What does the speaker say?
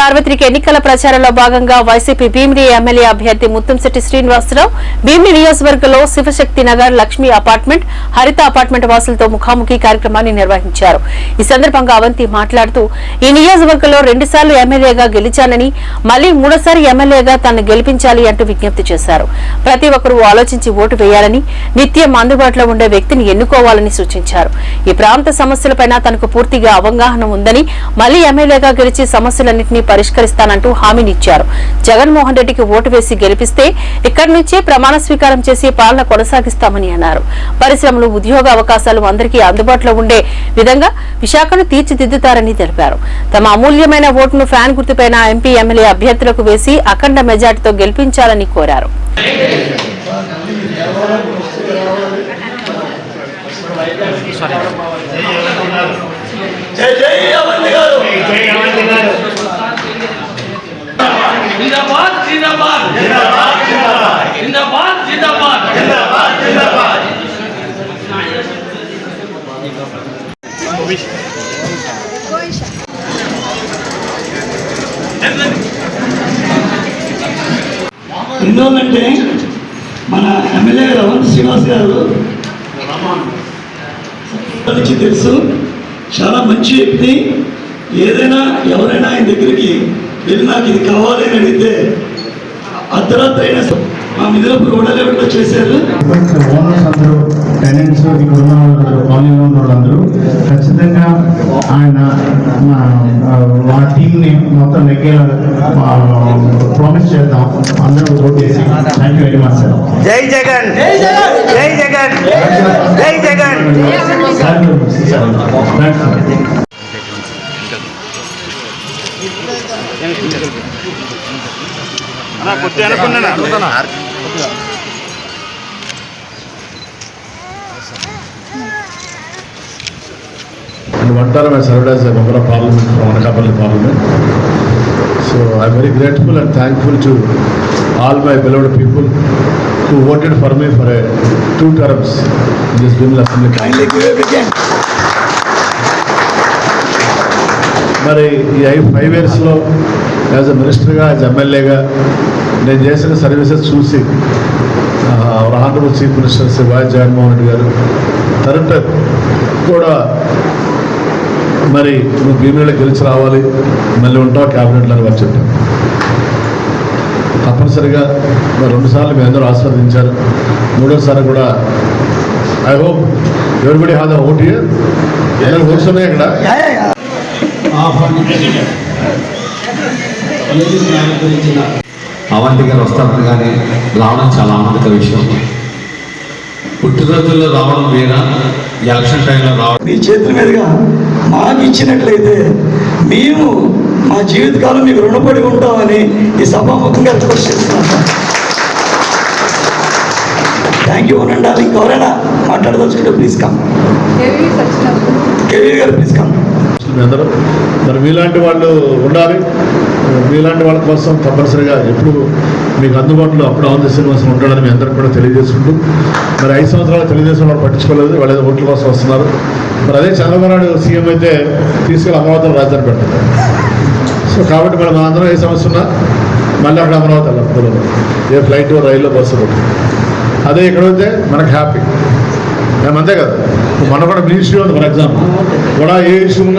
సార్వత్రిక ఎన్నికల ప్రచారంలో భాగంగా వైసీపీ భీమిలి ఎమ్మెల్యే అభ్యర్థి ముత్తంశెట్టి శ్రీనివాసరావు భీమిలి నియోజకవర్గంలో శివశక్తి నగర్ లక్ష్మీ అపార్ట్మెంట్ హరిత అపార్ట్మెంట్ వాసులతో ముఖాముఖి కార్యక్రమాన్ని నిర్వహించారు. ఈ సందర్భంగా అవంతి మాట్లాడుతూ ఈ నియోజకవర్గంలో రెండుసార్లు ఎమ్మెల్యేగా గెలిచానని మళ్ళీ మూడోసారి ఎమ్మెల్యేగా తనను గెలిపించాలి అంటూ విజ్ఞప్తి చేశారు. ప్రతి ఒక్కరూ ఆలోచించి ఓటు వేయాలని నిత్యం అందుబాటులో ఉండే వ్యక్తిని ఎన్నుకోవాలని సూచించారు. ఈ ప్రాంత సమస్యలపై తనకు పూర్తిగా అవగాహన ఉందని మళ్ళీ ఎమ్మెల్యేగా గెలిచి సమస్యలన్నింటినీ పరిష్కరిస్తానంటూ హామీనిచ్చారు. జగన్మోహన్ రెడ్డికి ఓటు వేసి గెలిపిస్తే ఇక్కడి నుంచే ప్రమాణ స్వీకారం చేసి పాలన కొనసాగిస్తామని అన్నారు. పరిశ్రమలు ఉద్యోగ అవకాశాలు అందరికీ అందుబాటులో ఉండే విధంగా విశాఖను తీర్చిదిద్దుతారని తెలిపారు. తమ అమూల్యమైన ఓటును ఫ్యాన్ గుర్తుపైన ఎంపీ ఎమ్మెల్యే అభ్యర్థులకు వేసి అఖండ మెజార్టీతో గెలిపించాలని కోరారు. జై జై అవంతి గారు. జై అవంతి గారు. ఎందువల్లంటే మన ఎమ్మెల్యే రవణ్ శ్రీనివాస్ గారు. గురించి తెలుసు చాలా మంచి వ్యక్తి. ఏదైనా ఎవరైనా ఆయన దగ్గరికి వెళ్ళి నాకు ఇది కావాలి అని అడిగితే అర్ధరాత్రి అయినా మా మిదిలపు రోడ్ల లెవెల్లో చేశారు? ఓనర్స్ అందరూ టెనెంట్స్ ఇక్కడ ఉన్న వాళ్ళందరూ కాలనీలో ఉన్న వాళ్ళందరూ ఖచ్చితంగా ఆయన మా మా టీంని మొత్తం నెగ్గేలా ప్రామిస్ చేద్దాం. అందరూ ఓట్ చేసి thank you very much sir జై జగన్! జై జగన్! జై జగన్! జై Jagan thank you thanks sir And one term I served as a member of parliament from Anakapalli parliament. So I'm very grateful and thankful to all my beloved people who voted for me for a two terms in this Bhimla Assembly. Kindly give a big మరి ఈ I five ఇయర్స్లో as a మినిస్టర్గా as ఎమ్మెల్యేగా నేను చేసిన services చూసి honourable chief minister Shri YS Jaganmohan Reddy garu తరుట కూడా మరి నువ్వు భీమిలో గెలిచి రావాలి మళ్ళీ ఉంటావు క్యాబినెట్లో అని వారు చెప్పారు. తప్పనిసరిగా మరి రెండుసార్లు మీ అందరూ ఆస్వాదించారు మూడోసారి కూడా I hope everybody have vote year votes ఉన్నాయి ఇక్కడ యా. అవంతి గారు వస్తారనగానే రావడం చాలా ఆనందకర విషయం. పుట్టినరోజుల్లో రావడం వేరా? ఎలక్షన్ టైంలో రావడం మీ చేతుల మీదుగా మాకు ఇచ్చినట్లయితే మేము మా జీవితకాలం మీకు రుణపడి ఉంటామని ఈ సభాముఖంగా చేస్తున్నాం థ్యాంక్ యూ అనండి ఇంకెవరైనా మాట్లాడదలుచుకుంటే please come KV garu please come మీ అందరూ. మరి మీలాంటి వాళ్ళు ఉండాలి. మీలాంటి వాళ్ళ కోసం తప్పనిసరిగా ఎప్పుడు మీకు అందుబాటులో అప్పుడు ఆంధ్ర శ్రీనివాసం ఉంటాడని మీ అందరికి కూడా తెలియజేసుకుంటూ మరి ఐదు సంవత్సరాలు తెలుగుదేశం వాళ్ళు పట్టించుకోలేదు వాళ్ళు ఏదో ఓట్ల కోసం వస్తున్నారు. మరి అదే చంద్రబాబు నాయుడు సీఎం అయితే తీసుకెళ్ళి అమరావతిలో రాజధాని పెట్టారు సో కాబట్టి మరి అందరం ఏ సమస్య ఉన్నా మళ్ళీ అక్కడ అమరావతి వెళ్ళాం ఏ ఫ్లైట్ రైల్లో బస్సు అదే ఇక్కడ అయితే మనకు హ్యాపీ మేము అంతే కదా మన కూడా మినిస్ట్రీ ఉంది ఫర్ ఎగ్జాంపుల్ కూడా ఏ ఇష్యూ ఉన్నా